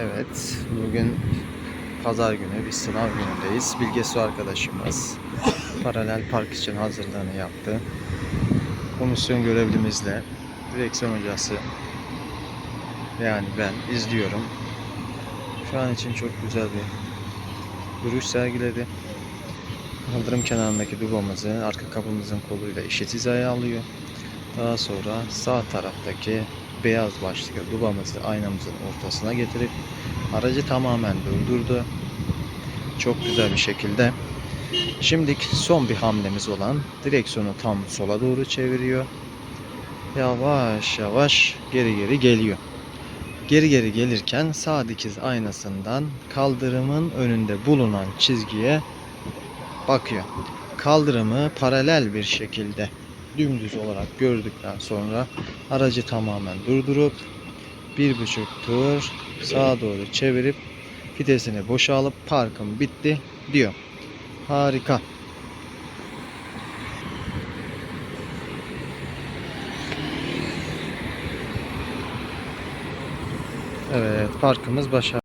Evet, bugün pazar günü bir sınav günündeyiz. Bilge Su arkadaşımız paralel park için hazırlığını yaptı. Komisyon görevlimizle direksiyon hocası yani ben izliyorum. Şu an için çok güzel bir duruş sergiledi. Kaldırım kenarındaki dubamızı arka kapımızın koluyla eşit hizaya alıyor. Daha sonra sağ taraftaki beyaz başlıklı dubamızı aynamızın ortasına getirip aracı tamamen durdurdu. Çok güzel bir şekilde. Şimdiki son bir hamlemiz olan direksiyonu tam sola doğru çeviriyor. Yavaş yavaş geri geri geliyor. Geri geri gelirken sağ dikiz aynasından kaldırımın önünde bulunan çizgiye bakıyor. Kaldırımı paralel bir şekilde dümdüz olarak gördükten sonra aracı tamamen durdurup bir buçuk tur sağa doğru çevirip vitesini boşalıp parkım bitti diyor. Harika. Evet parkımız başarılı.